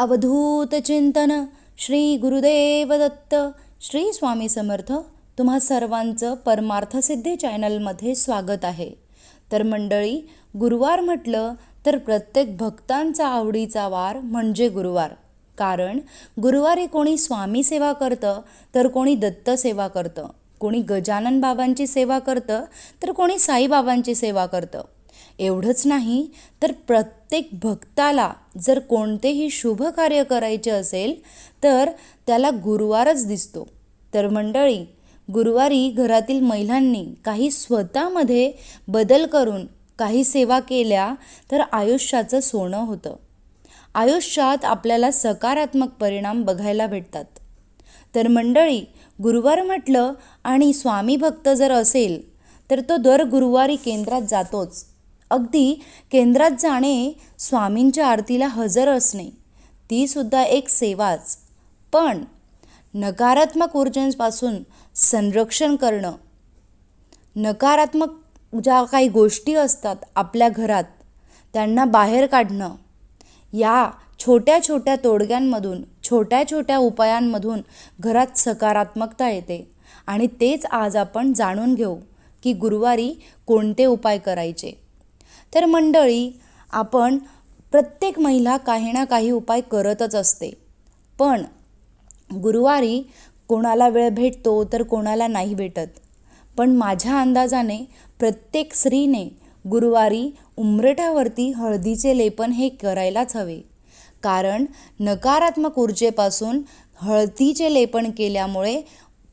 अवधूत चिंतन श्री गुरुदेव दत्त. श्री स्वामी समर्थ तुम्हा सर्वांचं परमार्थसिद्धी चॅनलमध्ये स्वागत आहे. तर मंडळी गुरुवार म्हटलं तर प्रत्येक भक्तांचा आवडीचा वार म्हणजे गुरुवार. कारण गुरुवारी कोणी स्वामी सेवा करतं तर कोणी दत्त सेवा करतं. कोणी गजानन बाबांची सेवा करतं तर कोणी साईबाबांची सेवा करतं. एवढंच नाही तर प्रत्येक भक्ताला जर कोणतेही शुभ कार्य करायचे असेल तर त्याला गुरुवारच दिसतो. तर मंडळी गुरुवारी घरातील महिलांनी काही स्वतःमध्ये बदल करून काही सेवा केल्या तर आयुष्याचं सोनं होतं. आयुष्यात आपल्याला सकारात्मक परिणाम बघायला भेटतात. तर मंडळी गुरुवार म्हटलं आणि स्वामी भक्त जर असेल तर तो दर गुरुवारी केंद्रात जातोच. अगदी केंद्रात जाणे स्वामींच्या आरतीला हजर असणे ती सुद्धा एक सेवाच. पण नकारात्मक ऊर्जेपासून संरक्षण करणं नकारात्मक ज्या काही गोष्टी असतात आपल्या घरात त्यांना बाहेर काढणं या छोट्या छोट्या तोडग्यांमधून छोट्या छोट्या उपायांमधून घरात सकारात्मकता येते. आणि तेच आज आपण जाणून घेऊ की गुरुवारी कोणते उपाय करायचे. तर मंडळी आपण प्रत्येक महिला काही ना काही उपाय करतच असते. पण गुरुवारी कोणाला वेळ भेटतो तर कोणाला नाही भेटत. पण माझ्या अंदाजाने प्रत्येक स्त्रीने गुरुवारी उमरठावरती हळदीचे लेपन हे करायलाच हवे. कारण नकारात्मक ऊर्जेपासून हळदीचे लेपन केल्यामुळे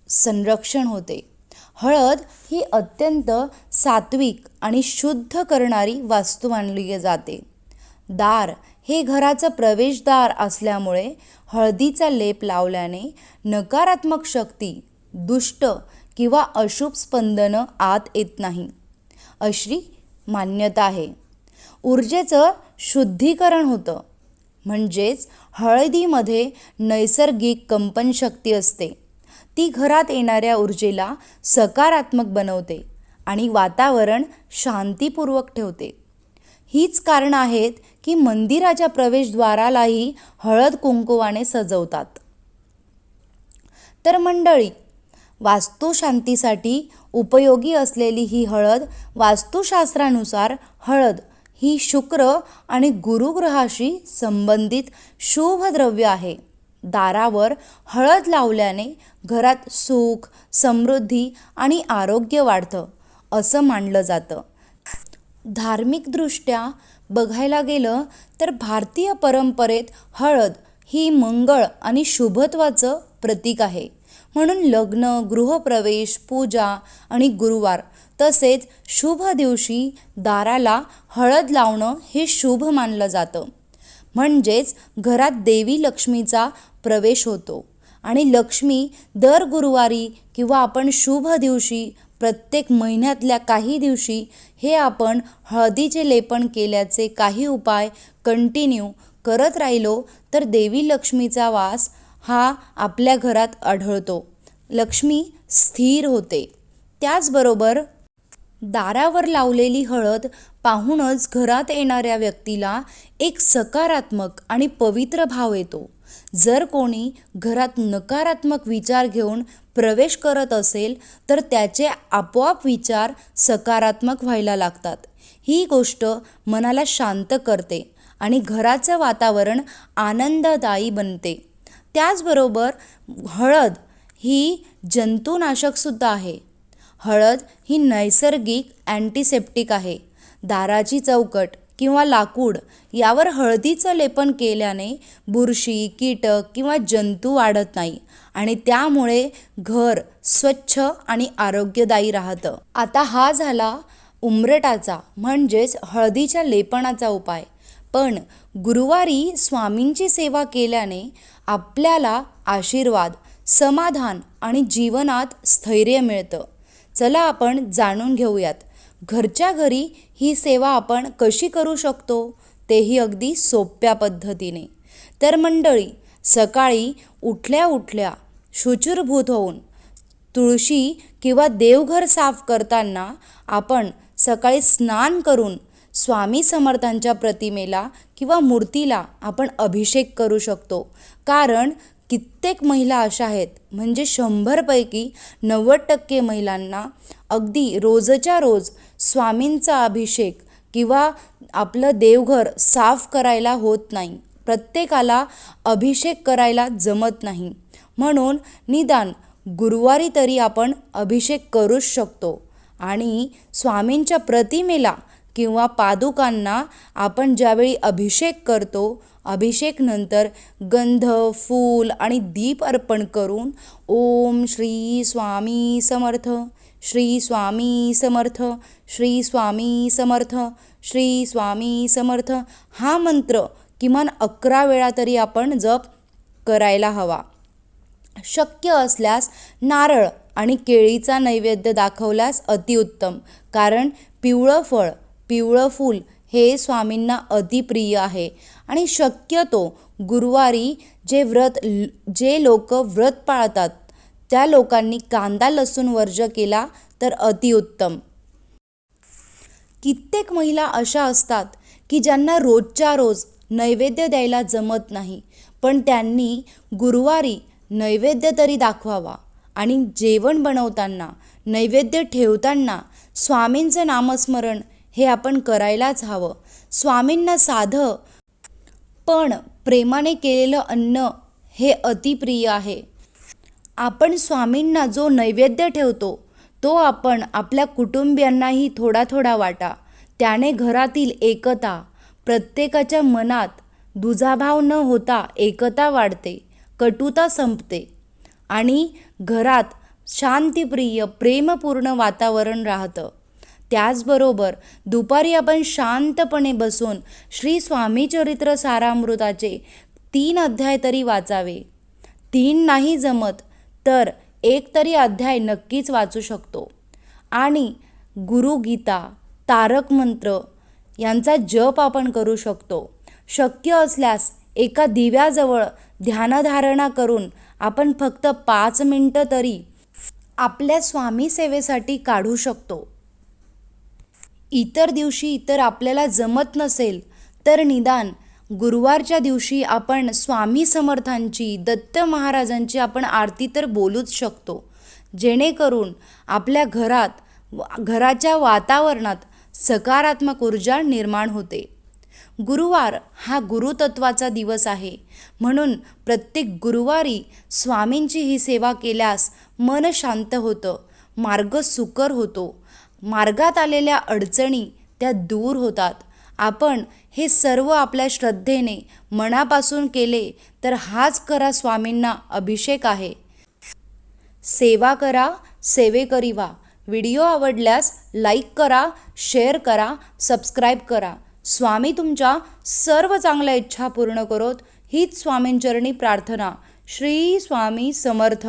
संरक्षण होते. हळद ही अत्यंत सात्विक आणि शुद्ध करणारी वास्तू मानली जाते. दार हे घराचं प्रवेशद्वार असल्यामुळे हळदीचा लेप लावल्याने नकारात्मक शक्ती दुष्ट किंवा अशुभ स्पंदनं आत येत नाही. अशी मान्यता आहे. ऊर्जेचं शुद्धीकरण होतं. म्हणजेच हळदीमध्ये नैसर्गिक कंपनशक्ती असते. ती घरात येणाऱ्या ऊर्जेला सकारात्मक बनवते आणि वातावरण शांतीपूर्वक ठेवते. हीच कारणं आहेत की मंदिराच्या प्रवेशद्वारालाही हळद कुंकुवाने सजवतात. तर मंडळी वास्तुशांतीसाठी उपयोगी असलेली ही हळद वास्तुशास्त्रानुसार हळद ही शुक्र आणि गुरुग्रहाशी संबंधित शुभ द्रव्य आहे. दारावर हळद लावल्याने घरात सुख समृद्धी आणि आरोग्य वाढतं असं मानलं जातं. धार्मिकदृष्ट्या बघायला गेलं तर भारतीय परंपरेत हळद ही मंगळ आणि शुभत्वाचं प्रतीक आहे. म्हणून लग्न गृहप्रवेश पूजा आणि गुरुवार तसेच शुभ दिवशी दाराला हळद लावणं हे शुभ मानलं जातं. म्हणजेच घरात देवी लक्ष्मीचा प्रवेश होतो. आणि लक्ष्मी दर गुरुवारी किंवा आपण शुभ दिवशी प्रत्येक महिन्यातल्या काही दिवशी हे आपण हळदीचे लेपन केल्याचे काही उपाय कंटिन्यू करत राहिलो तर देवी लक्ष्मीचा वास हा आपल्या घरात आढळतो. लक्ष्मी स्थिर होते. त्याचबरोबर दारावर लावलेली हळद पाहूनच घरात येणाऱ्या व्यक्तीला एक सकारात्मक आणि पवित्र भाव येतो. जर कोणी घरात नकारात्मक विचार घेऊन प्रवेश करत असेल तर त्याचे आपोआप विचार सकारात्मक व्हायला लागतात. ही गोष्ट मनाला शांत करते आणि घराचं वातावरण आनंददायी बनते. त्याचबरोबर हळद ही जंतुनाशकसुद्धा आहे. हळद ही नैसर्गिक अँटीसेप्टिक आहे. दाराची चौकट किंवा लाकूड यावर हळदीचं लेपन केल्याने बुरशी कीटक किंवा जंतू वाढत नाही आणि त्यामुळे घर स्वच्छ आणि आरोग्यदायी राहतं. आता हा झाला उमरटाचा म्हणजेच हळदीच्या लेपनाचा उपाय. पण गुरुवारी स्वामींची सेवा केल्याने आपल्याला आशीर्वाद समाधान आणि जीवनात स्थैर्य मिळतं. चला आपण जाणून घेऊयात. घरच्या घरी ही सेवा आपण कशी करू शकतो तेही अगदी सोप्या पद्धतीने. तर मंडळी सकाळी उठल्या उठल्या शुचिरभूत होऊन तुळशी किंवा देवघर साफ करताना आपण सकाळी स्नान करून स्वामी समर्थांच्या प्रतिमेला किंवा मूर्तीला आपण अभिषेक करू शकतो. कारण कित्येक महिला अशा आहेत म्हणजे शंभरपैकी नव्वद टक्के महिलांना अगदी रोजच्या रोज स्वामींचा अभिषेक किंवा आपलं देवघर साफ करायला होत नाही. प्रत्येकाला अभिषेक करायला जमत नाही. म्हणून निदान गुरुवारी तरी आपण अभिषेक करूच शकतो आणि स्वामींच्या प्रतिमेला किंवा पादुकांना आपण ज्यावेळी अभिषेक करतो अभिषेकनंतर गंध फूल आणि दीप अर्पण करून ओम श्री स्वामी समर्थ श्री स्वामी समर्थ श्री स्वामी समर्थ श्री स्वामी समर्थ. हा मंत्र किमान अकरा वेळा तरी आपण जप करायला हवा. शक्य असल्यास नारळ आणि केळीचा नैवेद्य दाखवल्यास अतिउत्तम कारण पिवळं फळ पिवळं फूल हे स्वामींना अतिप्रिय आहे. आणि शक्यतो गुरुवारी जे व्रत जे लोक व्रत पाळतात त्या लोकांनी कांदा लसूण वर्ज केला तर अतिउत्तम कित्येक महिला अशा असतात की ज्यांना रोजच्या रोज नैवेद्य द्यायला जमत नाही पण त्यांनी गुरुवारी नैवेद्य तरी दाखवावा आणि जेवण बनवताना नैवेद्य ठेवताना स्वामींचं नामस्मरण हे आपण करायलाच हवं. स्वामींना साधं पण प्रेमाने केलेलं अन्न हे अतिप्रिय आहे. आपण स्वामींना जो नैवेद्य ठेवतो तो आपण आपल्या कुटुंबियांनाही थोडा थोडा वाटा. त्याने घरातील एकता प्रत्येकाच्या मनात दुजाभाव न होता एकता वाढते कटुता संपते आणि घरात शांतिप्रिय प्रेमपूर्ण वातावरण राहतं. त्याचबरोबर दुपारी आपण शांतपणे बसून श्री स्वामी चरित्र सारामृताचे तीन अध्याय तरी वाचावे. तीन नाही जमत तर एक तरी अध्याय नक्कीच वाचू शकतो. आणि गुरुगीता तारक मंत्र यांचा जप आपण करू शकतो. शक्य असल्यास एका दिव्याजवळ ध्यानधारणा करून आपण फक्त पाच मिनटं तरी आपल्या स्वामी सेवेसाठी काढू शकतो. इतर दिवशी इतर आपल्याला जमत नसेल तर निदान गुरुवारच्या दिवशी आपण स्वामी समर्थांची दत्त महाराजांची आपण आरती तर बोलूच शकतो. जेणेकरून आपल्या घरात घराच्या वातावरणात सकारात्मक ऊर्जा निर्माण होते. गुरुवार हा गुरुतत्वाचा दिवस आहे. म्हणून प्रत्येक गुरुवारी स्वामींची ही सेवा केल्यास मन शांत होतं मार्ग सुकर होतो. मार्गात आलेल्या अडचणी त्या दूर होतात. आपण हे सर्व आपल्या श्रद्धेने मनापासून केले तर हाच करा स्वामींना अभिषेक आहे. सेवा करा सेवेकरी वा व्हिडिओ आवडल्यास लाईक करा शेअर करा सबस्क्राईब करा. स्वामी तुमच्या सर्व चांगल्या इच्छा पूर्ण करोत. हीच स्वामींचरणी प्रार्थना. श्री स्वामी समर्थ.